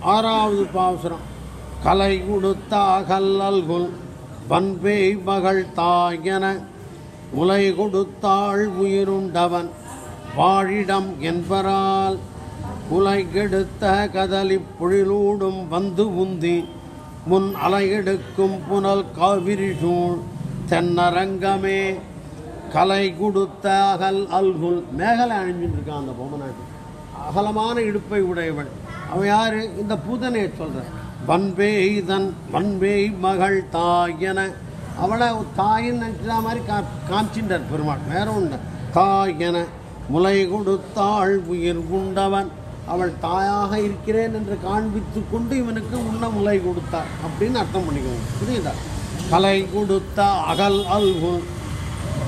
ஆறாவது பாசுரம். கலை கொடுத்த அகல்லல்குல் வன்பேய் மகள் தாயன உலை கொடுத்தாள் உயிருண்டவன். வாழிடம் என்பரால் உலை கெடுத்த கதலி பொழிலூடும் வந்து உந்தி முன் அலையெடுக்கும் புனல் காவிரி சூழ் தென்னரங்கமே. கலை கொடுத்த அகல் அல்குல். மேகலை அணிஞ்சிட்டு இருக்கான் அந்த பொம்மநாட்டு அகலமான இடுப்பை உடையவள். அவன் யார்? இந்த பூதனையை சொல்ற வன்பேய்தன் வன்பேய் மகள் தாய் என. அவளை தாயின்னு நினைச்சா மாதிரி கா காமிச்சின்றார் பெருமாள். வேற ஒன்று தாய் என முலை கொடுத்தாள் உயிர் உண்டவன். அவள் தாயாக இருக்கிறேன் என்று காண்பித்து கொண்டு இவனுக்கு உண்ண முலை கொடுத்தார் அப்படின்னு அர்த்தம் பண்ணிக்கோங்க. புரியுதா? கலை கொடுத்த அகல் அல்குல்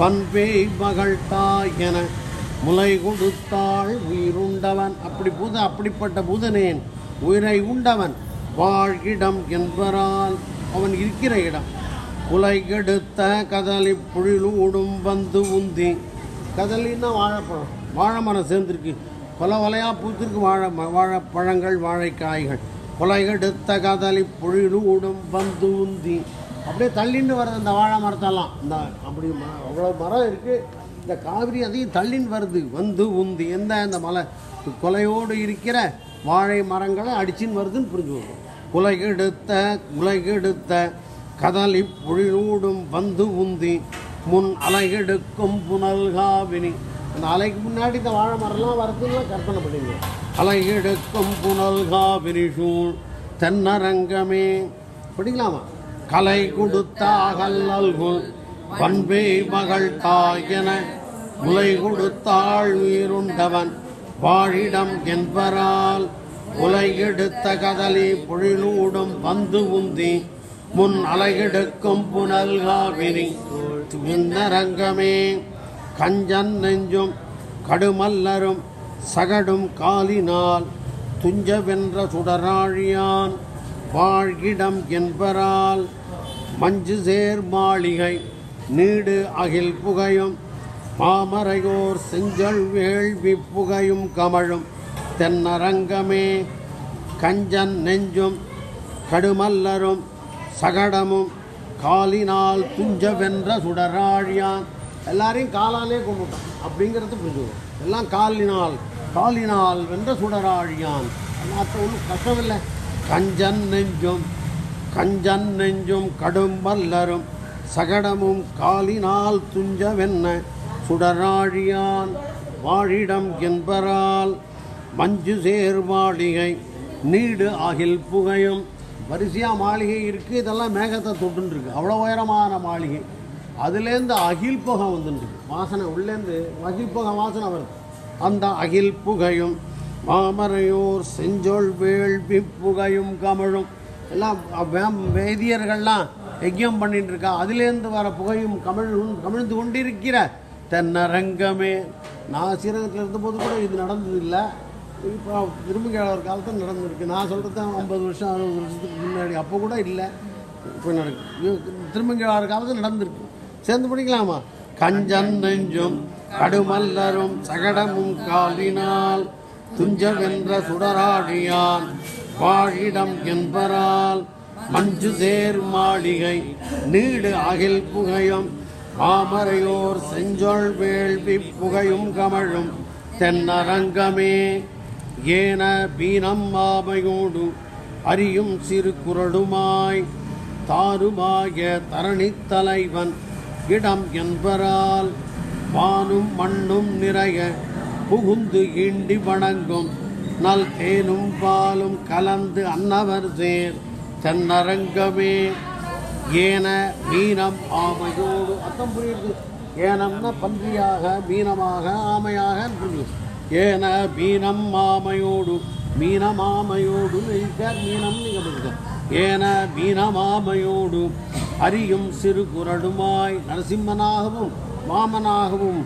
பண்பேய் மகள் தாய் என முலை கொடுத்தாள் உயிருண்டவன். அப்படி பூத அப்படிப்பட்ட பூதனேன். உயிரை உண்டவன் வாழ்கிடம் என்பரால் அவன் இருக்கிற இடம். குலை கெடுத்த கதலி புழிலூடும் வந்து உந்தி. கதலின்னா வாழைப்பழம். வாழை மரம் சேர்ந்துருக்கு. கொலை கொலையாக பூத்திருக்கு வாழை ம- வாழைப்பழங்கள் வாழைக்காய்கள். கொலை கெடுத்த கதலி புழிலூடும் வந்து உந்தி. அப்படியே தள்ளின்னு வர்றது இந்த வாழை மரத்தெல்லாம் இந்த அப்படி அவ்வளோ மரம் இருக்குது இந்த காவிரி அதையும் தள்ளின்னு வருது. வந்து உந்து எந்த இந்த மலை. கொலையோடு இருக்கிற வாழை மரங்களை அடிச்சின்னு வருதுன்னு புரிஞ்சுக்கணும் குலைகெடுத்த குலைகெடுத்த கதலி பொழிலூடும் வந்து உந்தி முன் அலைகெடுக்கும் புனல்காவினி அந்த அலைக்கு முன்னாடி இந்த வாழை மரம்லாம் வரதுன்னா கற்பனை பண்ணிங்க அலைகெடுக்கும் புனல் புனல்காவினி சூழ் தென்னரங்கமே. படிக்கலாமா? கலை கொடுத்த அகல்லல்குல் பண்பே மகள் தாயென முலை கொடுத்தாள் உயிருண்டவன். வாழிடம் என்பரால் உலகெடுத்த கதலி பொழிலூடும் வந்து உந்தி முன் அலைகெடுக்கும் புனல் காவிரி விண்ணரங்கமே கஞ்சன் நெஞ்சும் கடுமல்லரும் சகடும் காலினால் துஞ்சவென்ற சுடராழியான். வாழ்கிடம் என்பரால் மஞ்சு சேர் மாளிகை நீடு அகில் புகையும் மாமரையோர் செஞ்சல் வேள்வி புகையும் கமழும். தென்னரங்கமே கஞ்சன் நெஞ்சும் கடுமல்லரும் சகடமும் காலினால் துஞ்சவென்ற சுடராழியான். எல்லாரையும் காலாலே கும்பிட்டான். அப்படிங்கிறது புரிஞ்சுக்கணும் எல்லாம் காலினால் காலினால் வென்ற சுடராழியான். அப்போ ஒன்றும் கஷ்டமில்லை. கஞ்சன் நெஞ்சும் கஞ்சன் நெஞ்சும் கடும் வல்லரும் சகடமும் காலினால் துஞ்சவென்ன? சுடராழியான் வாழிடம் என்பரால் மஞ்சு சேர் மாளிகை நீடு அகில் புகையும். வரிசையாக மாளிகை இருக்குது இதெல்லாம் மேகத்தை தொட்டுருக்கு அவ்வளோ உயரமான மாளிகை. அதுலேருந்து அகில் புகை வந்துருக்கு வாசனை உள்ளேருந்து அகில் புகை வாசனை வருது. அந்த அகில் புகையும் மாமரையோர் செஞ்சொல் வேள்வி புகையும் கமழும். எல்லாம் வேதியர்கள்லாம் யஜ்யம் பண்ணிட்டு இருக்கான் அதுலேருந்து வர புகையும் கமிழ் கமிழ்ந்து கொண்டிருக்கிற தென்னரங்கமே. நான் ஸ்ரீரங்கத்தில் இருந்தபோது கூட இது நடந்தது இல்லை இப்போ திருமங்கேளர் காலத்தில் நடந்திருக்கு. நான் சொல்கிறது தான் ஐம்பது வருஷம் அறுபது வருஷத்துக்கு முன்னாடி. அப்போ கூட இல்லை. இப்போ நடக்கு திருமங்கேளார் காலத்தில் நடந்திருக்கு. சேர்ந்து படிக்கலாமா? கஞ்சன் நெஞ்சும் கடுமல்லரும் சகடமும் காலினால் துஞ்சவென்ற சுடராடியான் வாழிடம் என்பரால் மஞ்சு சேர் மாளிகை நீடு அகில் புகையும் மாமரையோர் செஞ்சொல் வேள்வி புகையும் கமழும். தென்னரங்கமே ஏன பீனம் மாமையோடு அறியும் சிறு குரடுமாய் தாருமாய தரணி தலைவன் இடம் என்பரால் வானும் மண்ணும் நிறைய புகுந்து ஈண்டி வணங்கும். நல் தேனும் பாலும் கலந்து அன்னவர் சேர் தென்னரங்கமே ஏன மீனம் ஆமையோடு அர்த்தம் புரியுது. ஏனம்னா பன்றியாக மீனமாக ஆமையாக புரியும் ஏன மீனம் ஆமையோடு மீனமாமையோடு இருக்கார் மீனம் நீங்கள் ஏன மீனமாமையோடு அறியும் சிறு குரடுமாய் நரசிம்மனாகவும் மாமனாகவும்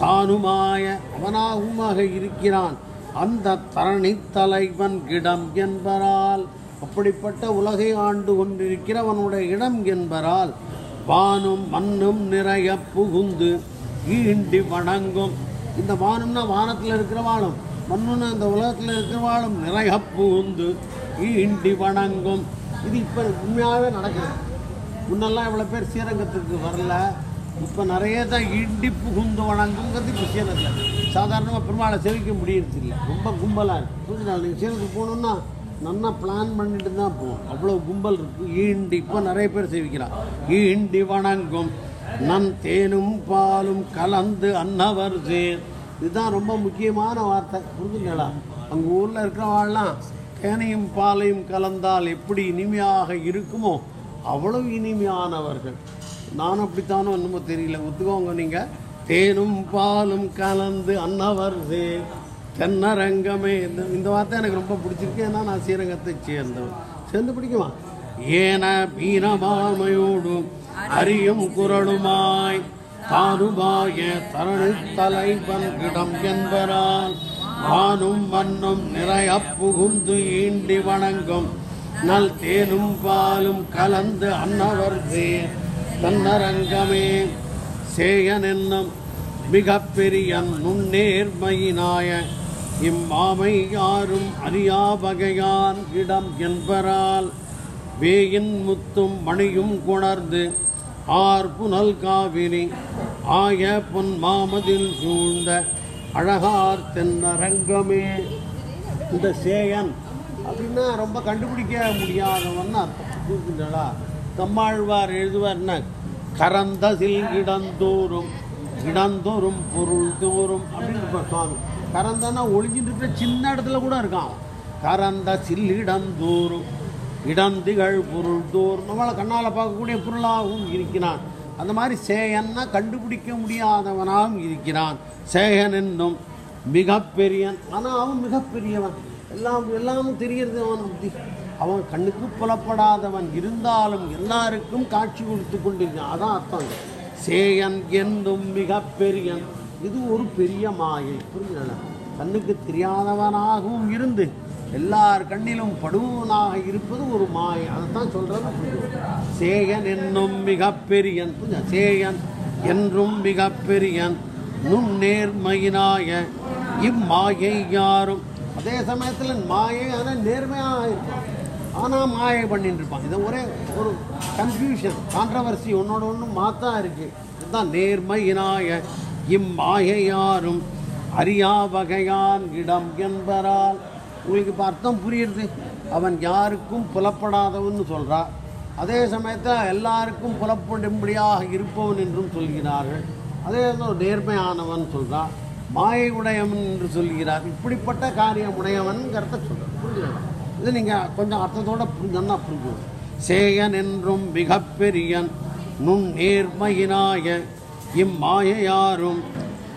தானுமாய அவனாகவுமாக இருக்கிறான். அந்த தரணி தலைவன் கிடம் என்பதால் அப்படிப்பட்ட உலகை ஆண்டு கொண்டிருக்கிறவனுடைய இடம் என்பதால் வானும் மண்ணும் நிறைய புகுந்து ஈண்டி வணங்கும். இந்த வானம்னா வானத்தில் இருக்கிற வாழும் மண்ணுன்னு இந்த உலகத்தில் இருக்கிற வாழும் நிறைய புகுந்து ஈண்டி வணங்கும். இது இப்போ உண்மையாகவே நடக்குது. முன்னெல்லாம் இவ்வளோ பேர் ஸ்ரீரங்கத்துக்கு வரல. இப்போ நிறைய தான் ஈண்டி புகுந்து வணங்குங்கிறது இப்போ ஸ்ரீரங்கத்தில். சாதாரணமாக பெருமாளை செவிக்க முடியறது இல்லை ரொம்ப கும்பலாக இருக்குது புரிஞ்சுனா நீங்கள் ஸ்ரீரங்கத்துக்கு போகணுன்னா நல்லா பிளான் பண்ணிட்டு தான் போகும் அவ்வளோ கும்பல் இருக்குது ஈண்டி இப்போ நிறைய பேர் சேவிக்கிறான் ஈண்டி வணங்கும். நன் தேனும் பாலும் கலந்து அன்னவர் சேர் இதுதான் ரொம்ப முக்கியமான வார்த்தை. புரிஞ்சுங்களா அங்கே ஊரில் இருக்கிறவாள்லாம் தேனையும் பாலையும் கலந்தால் எப்படி இனிமையாக இருக்குமோ அவ்வளவு இனிமையானவர்கள். நானும் அப்படித்தானோ என்னமோ தெரியல. ஒத்துக்கோங்க நீங்கள் தேனும் பாலும் கலந்து அன்னவர் சேர் தென்னரங்கமே. இந்த இந்த வார்த்தை எனக்கு ரொம்ப பிடிச்சிருக்கு. ஏன்னா நான் ஸ்ரீரங்கத்தை சேர்ந்தவன். சேர்ந்து பிடிக்குமா? ஏன பீனமாமையோடும் அரியும் குரலுமாய் தானுமாய தரணு தலைவன் இடம் என்பரால் வானும் மண்ணும் நிறைய புகுந்து ஈண்டி வணங்கும் நல் தேனும் பாலும் கலந்து அன்னவர் தன்னரங்கமே சேயன் என்னும் மிகப்பெரிய பெரிய நுண்ணேர்மையினாய இம்மாமை யாரும் அறியா வகையான் இடம் என்பரால் வேயின் முத்தும் மணியும் கொணர்ந்து ஆர் புனல் காவிரி ஆய பொன் மாமதில் சூழ்ந்த அழகார் தென்னரங்கமே. இந்த சேயன் அப்படின்னா ரொம்ப கண்டுபிடிக்க முடியாதவன் அர்த்தம். தம்மாழ்வார் எழுதுவார்னா கரந்தசில் இடந்தோறும் இடந்தோறும் பொருள் தோறும் அப்படின்னு சுவாமி. கரந்தனா ஒழிஞ்சிட்டு இருக்கிற சின்ன இடத்துல கூட இருக்கான். கரந்த சில்லிடந்தோறும் இடந்திகள் பொருள் தோறும் நம்மளை கண்ணால் பார்க்கக்கூடிய பொருளாகவும் இருக்கிறான். அந்த மாதிரி சேயன்னா கண்டுபிடிக்க முடியாதவனாகவும் இருக்கிறான். சேயன் என்னும் மிகப்பெரியன். ஆனால் அவன் மிகப்பெரியவன். எல்லாம் எல்லாமும் தெரியறது அவன் புத்தி. அவன் கண்ணுக்கு புலப்படாதவன் இருந்தாலும் எல்லாருக்கும் காட்சி கொடுத்து கொண்டிருக்கான். அதான் அர்த்தம். சேயன் என்னும் மிகப்பெரியன். இது ஒரு பெரிய மாயை புரியுதுல கண்ணுக்கு தெரியாதவனாகவும் இருந்து எல்லார் கண்ணிலும் படுவனாக இருப்பது ஒரு மாயை. அதைத்தான் சொல்கிறது புரியுது. சேயன் என்னும் மிகப்பெரியன். புரியுதா? சேயன் என்றும் மிகப்பெரியன். நுண்ணேர்மையினாய இம்மாயை யாரும். அதே சமயத்தில் மாயை ஆனால் நேர்மையாக இருக்கும் ஆனால் மாயை பண்ணிட்டு இருப்பான் இது ஒரே ஒரு கன்ஃபியூஷன் கான்ட்ரவர்சி ஒன்னோட ஒன்று மாத்தா இருக்குது இதுதான் நேர்மையினாய இம்மாயையாரும் அறியா வகையான் இடம் என்பரால். உங்களுக்கு இப்போ அர்த்தம் புரியுது அவன் யாருக்கும் புலப்படாதவன்னு சொல்றா. அதே சமயத்தில் எல்லாருக்கும் புலப்படும்படியாக இருப்பவன் என்றும் சொல்கிறார்கள். அதே ஒரு நேர்மையானவன் சொல்கிறான் மாயை உடையவன் என்று சொல்கிறார். இப்படிப்பட்ட காரியம் உடையவன்கிறத சொல்கிறார் புரிஞ்சுக்கலாம் இது நீங்கள் கொஞ்சம் அர்த்தத்தோடு புரிஞ்சோன்னா புரிஞ்சுக்கணும் சேயன் என்றும் மிகப்பெரியன் நுண் நேர்மையினாய இம்மாயையாரும்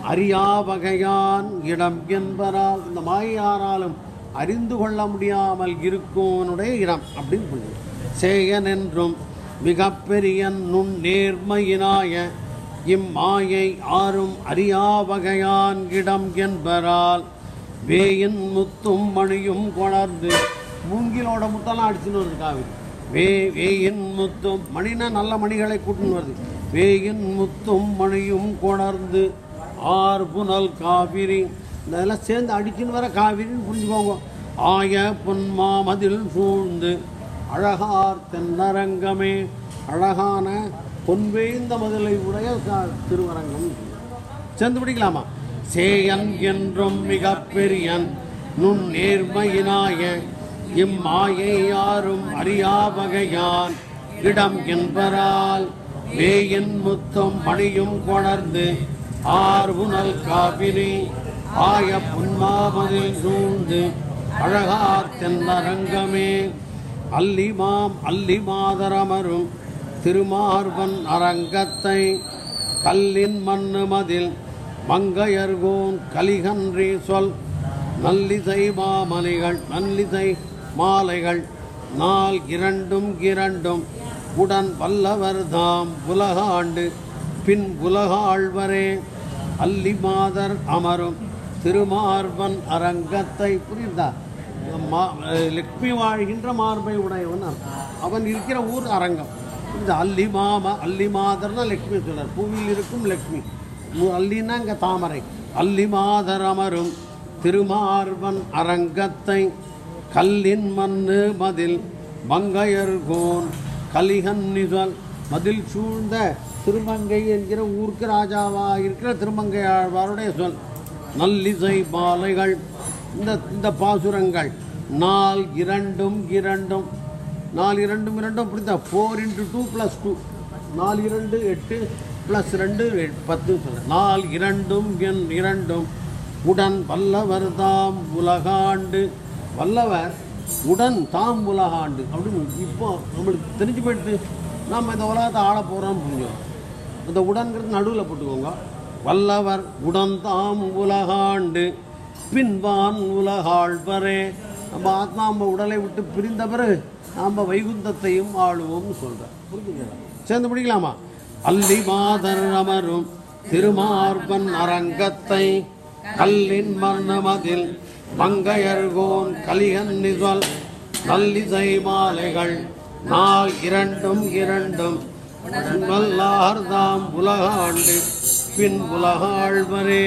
அறியா வகையான் இடம் என்பதால் இந்த மாயாராலும் அறிந்து கொள்ள முடியாமல் இருக்கும்னுடைய இடம் அப்படின்னு புரிஞ்சு சேயன் என்றும் மிகப்பெரியன் நுண் நேர்மையினாய இம்மாயை ஆறும் அறியா வகையான் இடம் என்பரால் வேயின் முத்தும் மணியும் கொணர்ந்து மூங்கிலோட முத்தெல்லாம் அடிச்சுன்னு வருது காவிரி. வே வேயின் முத்தும் மணினா நல்ல மணிகளை கூட்டுன்னு வருது. வேயின் முத்தும் மணியும் கொணர்ந்து ஆர் புனல் காவிரி. இதெல்லாம் சேர்ந்து அடிச்சுன்னு வர காவிரின்னு புரிஞ்சுக்கோங்க. ஆய பொன்மாமதில் சூழ்ந்து அழகார் தென்னரங்கமே அழகான பொன்வேந்த மதிலை உடைய திருவரங்கம். சேர்ந்து பிடிக்கலாமா? சேயன் என்றும் மிக பெரியன் நுண் நேர்மையினாய இம்மாயை யாரும் அறியா வகையான் இடம் என்பரால் வேயின் முத்தம் மணியும் கொணர்ந்து ஆர்வுனல் காவிரி ஆய புன்மாமதில் சூழ்ந்து அழகார் தென்னரங்கமே. அல்லிமாம் அல்லிமாதரமரும் திருமார்பன் அரங்கத்தை கல்லின் மண்ணு மதில் மங்கையர்கோன் கலிகன்றி சொல் நல்லிசை மாமலைகள் நல்லிசை மாலைகள் நாள் இரண்டும் இரண்டும் உடன் வல்லவர் தாம் உலகாண்டு. பின் உலகாழ்வரே அல்லி மாதர் அமரும். திருமார்பன் அரங்கத்தை புரிந்தார். மா- லக்ஷ்மி வாழ்கின்ற மார்பை உடையவன் அர்த்தம். அவன் இருக்கிற ஊர் அரங்கம். இந்த அல்லி மாமா அல்லி மாதர்னா லக்ஷ்மி சொல்றார். பூவில் இருக்கும் லக்ஷ்மி அல்லின்னா இங்கே தாமரை. அல்லி மாதர் அமரும். திருமார்பன் அரங்கத்தை கல்லின் மண்ணு மதில் மங்கையர்கோன் கலிகன் நிசல் மதில் சூழ்ந்த திருமங்கை என்கிற ஊருக்கு ராஜாவா இருக்கிற திருமங்கை ஆழ்வாருடைய சொல். நல்லிசை பாலைகள் இந்த இந்த பாசுரங்கள் நாள் இரண்டும் இரண்டும். நாலு இரண்டும் இரண்டும் அப்படி தான் four into two plus two நாலு இரண்டு எட்டு ப்ளஸ் ரெண்டு பத்து சொல்கிறேன் நாலு இரண்டும் என் இரண்டும். உடன் வல்லவர் தாம் உலகாண்டு வல்லவர் உடன் தாம் உலகாண்டு. அப்படின்னு இப்போ நம்மளுக்கு தெரிஞ்சு போயிட்டு நாம் இந்த உலகத்தை ஆள போகிறோம்னு புரிஞ்சோம் அந்த உடன்கிறது நடுவில் போட்டுக்கோங்க. வல்லவர் உடன் தாம் உலகாண்டு பின்வான் உலகாழ்வரே. நம்ம ஆத்மா நம்ம உடலை விட்டு பிரிந்த பிறகு நாம் வைகுந்தத்தையும் ஆளுவோம்னு சொல்கிறேன் புரிஞ்சுங்களா சேர்ந்து பிடிக்கலாமா அல்லி மாதர் அமரும் திருமார்பன் அரங்கத்தை கல்லின் மர்ணமதில் மங்கையர்கோன் கலிகன் நிசல் நல்லிசை மாலைகள் நாள் இரண்டும் இரண்டும். நல்லார்தாம் உலகாண்டு பின் உலகாழ்வரே